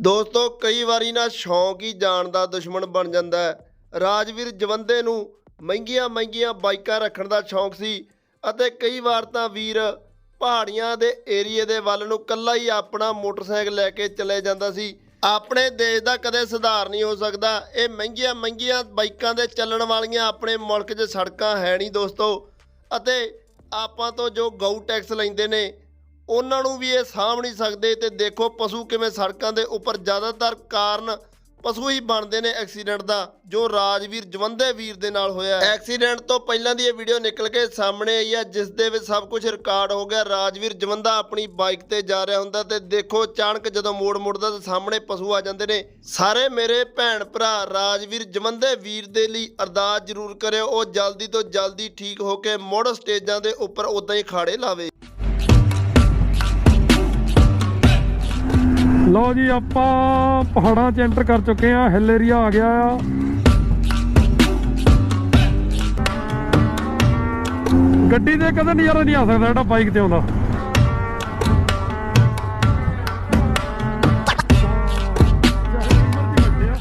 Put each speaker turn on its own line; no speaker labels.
ਦੋਸਤੋ, ਕਈ ਵਾਰੀ ਨਾ ਸ਼ੌਂਕ ਹੀ ਜਾਣ ਦਾ ਦੁਸ਼ਮਣ ਬਣ ਜਾਂਦਾ ਹੈ। ਰਾਜਵੀਰ ਜਵੰਦੇ ਨੂੰ ਮਹਿੰਗੀਆਂ ਮਹਿੰਗੀਆਂ ਬਾਈਕਾਂ ਰੱਖਣ ਦਾ ਸ਼ੌਂਕ ਸੀ ਅਤੇ ਕਈ ਵਾਰ ਤਾਂ ਵੀਰ ਪਹਾੜੀਆਂ ਦੇ ਏਰੀਏ ਦੇ ਵੱਲ ਨੂੰ ਕੱਲਾ ਹੀ ਆਪਣਾ ਮੋਟਰਸਾਈਕਲ ਲੈ ਕੇ ਚਲੇ ਜਾਂਦਾ ਸੀ। ਆਪਣੇ ਦੇਸ਼ ਦਾ ਕਦੇ ਸੁਧਾਰ ਨਹੀਂ ਹੋ ਸਕਦਾ। ਇਹ ਮਹਿੰਗੀਆਂ ਮਹਿੰਗੀਆਂ ਬਾਈਕਾਂ ਦੇ ਚੱਲਣ ਵਾਲੀਆਂ ਆਪਣੇ ਮੁਲਕ 'ਚ ਸੜਕਾਂ ਹੈ ਨਹੀਂ ਦੋਸਤੋ। ਅਤੇ ਆਪਾਂ ਤੋਂ ਜੋ ਗਊ ਟੈਕਸ ਲੈਂਦੇ ਨੇ ਉਹਨਾਂ ਨੂੰ ਵੀ ਇਹ ਸਾਂਭ ਨਹੀਂ ਸਕਦੇ ਤੇ ਦੇਖੋ ਪਸ਼ੂ ਕਿਵੇਂ ਸੜਕਾਂ ਦੇ ਉੱਪਰ ਜ਼ਿਆਦਾਤਰ ਕਾਰਨ ਪਸ਼ੂ ਹੀ ਬਣਦੇ ਨੇ ਐਕਸੀਡੈਂਟ ਦਾ, ਜੋ ਰਾਜਵੀਰ ਜਵੰਦੇ ਵੀਰ ਦੇ ਨਾਲ ਹੋਇਆ ਐਕਸੀਡੈਂਟ ਤੋਂ ਪਹਿਲਾਂ ਦੀ ਇਹ ਵੀਡੀਓ ਨਿਕਲ ਕੇ ਸਾਹਮਣੇ ਆਈ ਹੈ, ਜਿਸ ਦੇ ਵਿੱਚ ਸਭ ਕੁਝ ਰਿਕਾਰਡ ਹੋ ਗਿਆ। ਰਾਜਵੀਰ ਜਵੰਦਾ ਆਪਣੀ ਬਾਈਕ ਤੇ ਜਾ ਰਿਹਾ ਹੁੰਦਾ ਤੇ ਦੇਖੋ ਅਚਾਨਕ ਜਦੋਂ ਮੋੜ ਮੁੜਦਾ ਤਾਂ ਸਾਹਮਣੇ ਪਸ਼ੂ ਆ ਜਾਂਦੇ ਨੇ। ਸਾਰੇ ਮੇਰੇ ਭੈਣ ਭਰਾ, ਰਾਜਵੀਰ ਜਵੰਦੇ ਵੀਰ ਦੇ ਲਈ ਅਰਦਾਸ ਜ਼ਰੂਰ ਕਰਿਓ, ਉਹ ਜਲਦੀ ਤੋਂ ਜਲਦੀ ਠੀਕ ਹੋ ਕੇ ਮੁੜ ਸਟੇਜਾਂ ਦੇ ਉੱਪਰ ਉਦਾਂ ਹੀ ਖਾੜੇ ਲਾਵੇ।
ਲਓ ਜੀ, ਆਪਾਂ ਪਹਾੜਾਂ 'ਚ ਐਂਟਰ ਕਰ ਚੁੱਕੇ ਆ ਹਿੱਲ ਏਰੀਆ ਆ ਗਿਆ ਆ। ਗੱਡੀ ਤੇ ਕਦੇ ਨਜ਼ਾਰਾ ਨਹੀਂ ਆ ਸਕਦਾ ਜਿਹੜਾ ਬਾਈਕ ਤੇ ਆਉਂਦਾ।